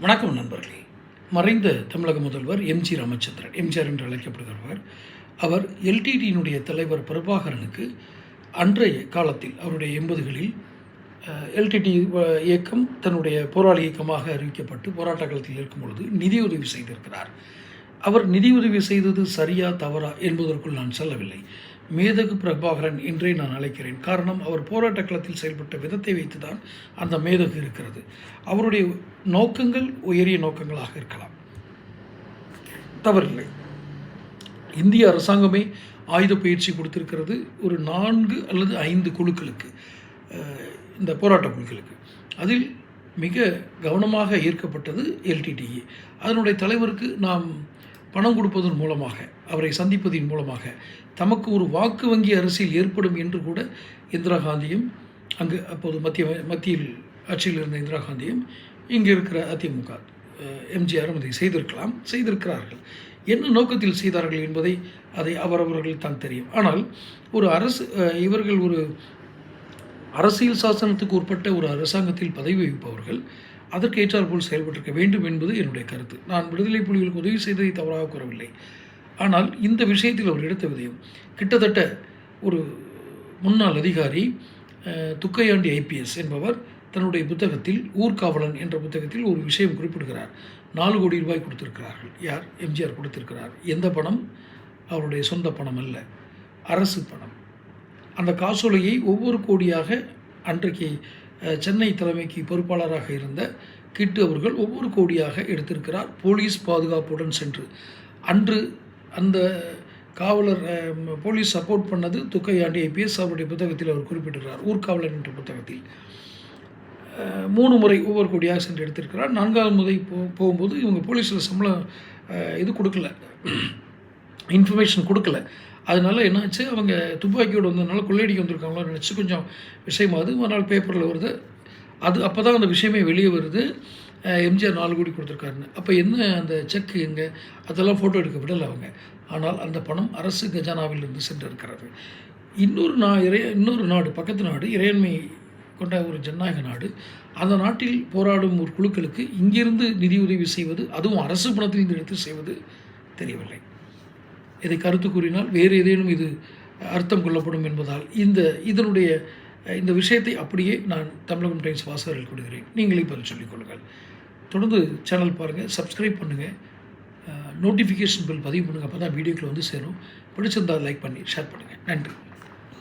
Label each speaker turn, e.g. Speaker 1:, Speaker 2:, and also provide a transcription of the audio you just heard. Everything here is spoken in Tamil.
Speaker 1: வணக்கம் நண்பர்களே. மறைந்த தமிழக முதல்வர் எம்ஜி ராமச்சந்திரன் எம்ஜிஆர் என்று அழைக்கப்படுகிறவர். அவர் எல்டிடியினுடைய தலைவர் பிரபாகரனுக்கு அன்றைய காலத்தில் அவருடைய எண்பதுகளில் எல்டிடி இயக்கம் தன்னுடைய போராளி இயக்கமாக அறிவிக்கப்பட்டு போராட்ட காலத்தில் இருக்கும் பொழுது நிதியுதவி செய்திருக்கிறார். அவர் நிதியுதவி செய்தது சரியா தவறா என்பதற்குள் நான் செல்லவில்லை. மேதகு பிரபாகரன் என்றே நான் அழைக்கிறேன். காரணம் அவர் போராட்ட களத்தில் செயல்பட்ட விதத்தை வைத்து தான் அந்த மேதகு இருக்கிறது. அவருடைய நோக்கங்கள் உயரிய நோக்கங்களாக இருக்கலாம். தவறில்லை. இந்திய அரசாங்கமே ஆயுத பயிற்சி கொடுத்திருக்கிறது ஒரு நான்கு அல்லது ஐந்து குழுக்களுக்கு இந்த போராட்ட குழுக்களுக்கு. அதில் மிக கவனமாக ஈர்க்கப்பட்டது எல்டிடிஇ அதனுடைய தலைவருக்கு நாம் பணம் கொடுப்பதன் மூலமாக அவரை சந்திப்பதின் மூலமாக தமக்கு ஒரு வாக்கு வங்கி அரசியல் ஏற்படும் என்று கூட இந்திரா காந்தியும் அங்கு அப்போது மத்திய மத்தியில் ஆட்சியில் இருந்த இந்திரா காந்தியும் இங்கே இருக்கிற அதிமுக எம்ஜிஆரும் அதை செய்திருக்கலாம் செய்திருக்கிறார்கள். என்ன நோக்கத்தில் செய்தார்கள் என்பதை அதை அவரவர்கள் தான் தெரியும். ஆனால் ஒரு அரசு இவர்கள் ஒரு அரசியல் சாசனத்துக்கு உட்பட்ட ஒரு அரசாங்கத்தில் பதவி வகிப்பவர்கள் அதற்கு ஏற்றாற்போல் செயல்பட்டிருக்க வேண்டும் என்பது என்னுடைய கருத்து. நான் விடுதலை புலிகளுக்கு உதவி செய்ததை தவறாக கூறவில்லை. ஆனால் இந்த விஷயத்தில் அவர் எடுத்த விதயம் கிட்டத்தட்ட ஒரு முன்னாள் அதிகாரி துக்கையாண்டி ஐபிஎஸ் என்பவர் தன்னுடைய புத்தகத்தில் ஊர்காவலன் என்ற புத்தகத்தில் ஒரு விஷயம் குறிப்பிடுகிறார். நாலு கோடி ரூபாய் கொடுத்திருக்கிறார்கள். யார்? எம்ஜிஆர் கொடுத்திருக்கிறார். எந்த பணம்? அவருடைய சொந்த பணம் அல்ல. அரசு பணம். அந்த காசோலையை ஒவ்வொரு கோடியாக அன்றைக்கு சென்னை தலைமைக்கு பொறுப்பாளராக இருந்த கிட்டு அவர்கள் ஒவ்வொரு கோடியாக எடுத்திருக்கிறார். போலீஸ் பாதுகாப்புடன் சென்று. அன்று அந்த காவலர் போலீஸ் சப்போர்ட் பண்ணது துக்கையாண்டி ஐபிஎஸ் அவருடைய புத்தகத்தில் அவர் குறிப்பிட்டிருக்கிறார். ஊர்காவலன் என்ற புத்தகத்தில். மூணு முறை ஒவ்வொரு கோடியாக சென்று எடுத்திருக்கிறார். நான்காவது முறை போ போகும்போது இவங்க போலீஸில் சம்பளம் இது கொடுக்கல. இன்ஃபர்மேஷன் கொடுக்கல. அதனால என்னாச்சு? அவங்க துப்பாக்கியோடு வந்ததுனால கொள்ளையடிக்க வந்திருக்காங்களோ நினச்சி கொஞ்சம் விஷயமாகுது மறுநாள் பேப்பரில் வருது. அது அப்போ தான் அந்த விஷயமே வெளியே வருது. எம்ஜிஆர் நாலு கோடி கொடுத்துருக்காருன்னு. அப்போ என்ன அந்த செக் எங்கே? அதெல்லாம் ஃபோட்டோ எடுக்க விடலை அவங்க. ஆனால் அந்த பணம் அரசு கஜானாவிலிருந்து சென்று இருக்கிறது இன்னொரு நா இறைய இன்னொரு நாடு பக்கத்து நாடு இறையாண்மை கொண்ட ஒரு ஜனநாயக நாடு. அந்த நாட்டில் போராடும் ஒரு குழுக்களுக்கு இங்கிருந்து நிதியுதவி செய்வது அதுவும் அரசு பணத்திலிருந்து எடுத்து செய்வது தெரியவில்லை. இதை கருத்து கூறினால் வேறு ஏதேனும் இது அர்த்தம் கொள்ளப்படும் என்பதால் இந்த இதனுடைய இந்த விஷயத்தை அப்படியே நான் தமிழகம் டைம்ஸ் வாசகர்கள் கொடுக்கிறேன் நீங்களே பதில் சொல்லிக் கொள்ளுங்கள். தொடர்ந்து சேனல் பாருங்கள் சப்ஸ்கிரைப் பண்ணுங்கள் நோட்டிஃபிகேஷன் பில் பதிவு பண்ணுங்கள் அப்போ தான் வீடியோக்கள் வந்து சேரும். பிடிச்சிருந்தால் லைக் பண்ணி ஷேர் பண்ணுங்கள் நன்றி.